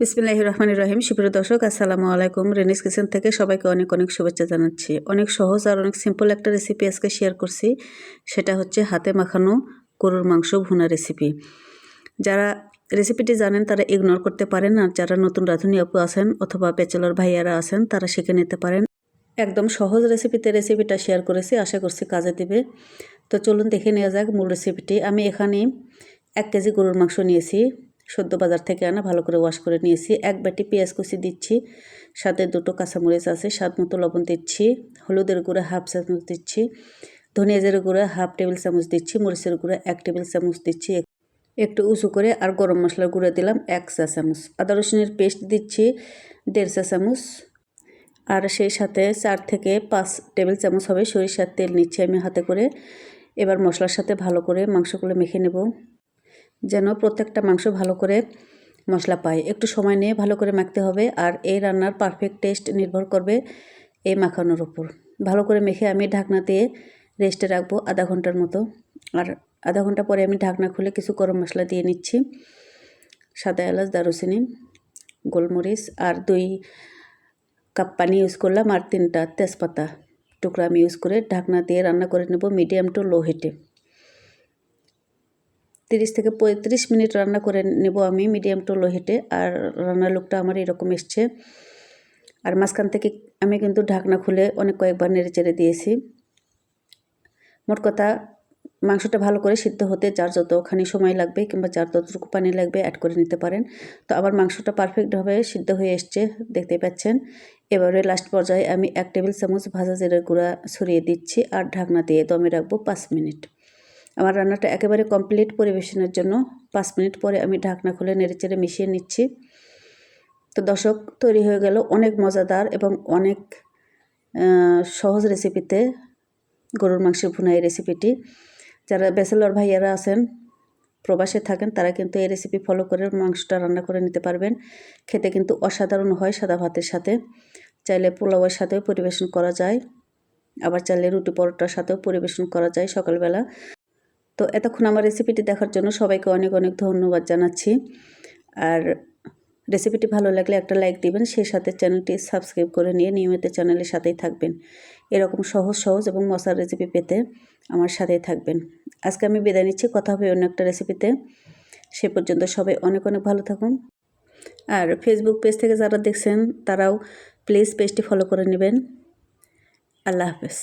বিসমিল্লাহ রহমান রহিম। সুপ্রিয় দর্শক, আসসালামু আলাইকুম। রেনিস কিচেন থেকে সবাইকে অনেক অনেক শুভেচ্ছা জানাচ্ছি। অনেক সহজ আর অনেক সিম্পল একটা রেসিপি আজকে শেয়ার করছি। সেটা হচ্ছে হাতে মাখানো গরুর মাংস ভুনা রেসিপি যারা রেসিপিটি জানেন, তারা ইগনোর করতে পারেন। আর যারা নতুন রাঁধুনি আপু আছেন অথবা ব্যাচেলর ভাইয়ারা আছেন, তারা শিখে নিতে পারেন। একদম সহজ রেসিপিতে রেসিপিটা শেয়ার করেছি। আশা করছি কাজে দেবে। তো চলুন দেখে নেওয়া যাক মূল রেসিপিটি আমি এখানে এক কেজি গরুর মাংস নিয়েছি। সদ্য বাজার থেকে আনা, ভালো করে ওয়াশ করে নিয়েছি। এক বাটি পেঁয়াজ কুচি দিচ্ছি, সাথে দুটো কাঁচামরিচ আছে, স্বাদ মতো লবণ দিচ্ছি, হলুদের গুঁড়া হাফ চামচ দিচ্ছি ধনিয়া জিরে গুঁড়া হাফ টেবিল চামচ দিচ্ছি, মরিচের গুঁড়া এক টেবিল চামচ দিচ্ছি। একটু উঁচু করে আর গরম মশলার গুঁড়া দিলাম এক চা চামচ। আদা রসুনের পেস্ট দিচ্ছি, দেড় চা চামচ। আর সেই সাথে চার থেকে পাঁচ টেবিল চামচ হবে সরিষার তেল নিচ্ছি আমি হাতে করে। এবার মশলার সাথে ভালো করে মাংসগুলো মেখে নেব। যেন প্রত্যেকটা মাংস ভালো করে মশলা পায়। একটু সময় নিয়ে ভালো করে মাখতে হবে আর এই রান্নার পারফেক্ট টেস্ট নির্ভর করবে এই মাখানোর উপর। ভালো করে মেখে আমি ঢাকনা দিয়ে রেস্টে রাখব আধা ঘণ্টার মতো। আর আধা ঘণ্টা পরে আমি ঢাকনা খুলে কিছু গরম মশলা দিয়ে নিচ্ছি। সাদা এলাচ, দারুচিনি, গোলমরিচ আর দুই কাপ পানি ইউজ করলাম আর তিনটা তেজপাতা টুকরা আমি ইউজ করে ঢাকনা দিয়ে রান্না করে নেব মিডিয়াম টু লো হিটে তিরিশ থেকে পঁয়ত্রিশ মিনিট রান্না করে নেব আমি, মিডিয়াম টু লো হিটে। আর রান্নার লুকটা আমার এরকম এসছে। আর মাঝখান থেকে আমি কিন্তু ঢাকনা খুলে অনেক কয়েকবার নেড়ে চেড়ে দিয়েছি। মোট কথা, মাংসটা ভালো করে সিদ্ধ হতে যার যতখানি সময় লাগবে কিংবা যার যতটুকু পানি লাগবে অ্যাড করে নিতে পারেন। তো আমার মাংসটা পারফেক্টভাবে সিদ্ধ হয়ে এসছে, দেখতে পাচ্ছেন। এবারে লাস্ট পর্যায়ে আমি এক টেবিল চামচ ভাজা জিরের গুঁড়া ছড়িয়ে দিচ্ছি আর ঢাকনা দিয়ে দমে রাখব পাঁচ মিনিট। আমার রান্নাটা একেবারে কমপ্লিট পরিবেশনের জন্য। পাঁচ মিনিট পরে আমি ঢাকনা খুলে নেড়েচেড়ে মিশিয়ে নিচ্ছি। তো দর্শক, তৈরি হয়ে গেল অনেক মজাদার এবং অনেক সহজ রেসিপিতে গরুর মাংসের ভুনা এই রেসিপিটি। যারা ব্যাচেলর ভাইয়ারা আছেন, প্রবাসে থাকেন, তারা কিন্তু এই রেসিপি ফলো করে মাংসটা রান্না করে নিতে পারবেন। খেতে কিন্তু অসাধারণ হয় সাদা ভাতের সাথে। চাইলে পোলাওয়ের সাথেও পরিবেশন করা যায়। আবার চাইলে রুটি পরোটার সাথেও পরিবেশন করা যায় সকালবেলা। তো এতক্ষণ আমার রেসিপিটি দেখার জন্য সবাইকে অনেক অনেক ধন্যবাদ জানাচ্ছি। আর রেসিপিটি ভালো লাগলে একটা লাইক দিবেন, সেই সাথে চ্যানেলটি সাবস্ক্রাইব করে নিয়ে নিয়মিত চ্যানেলের সাথেই থাকবেন। এরকম সহজ সহজ এবং মশার রেসিপি পেতে আমার সাথেই থাকবেন। আজকে আমি বিদায় নিচ্ছি, কথা হবে অন্য একটা রেসিপিতে সে পর্যন্ত সবাই অনেক অনেক ভালো থাকুন। আর ফেসবুক পেজ থেকে যারা দেখছেন, তারাও প্লিজ পেজটি ফলো করে নেবেন। আল্লাহ হাফেজ।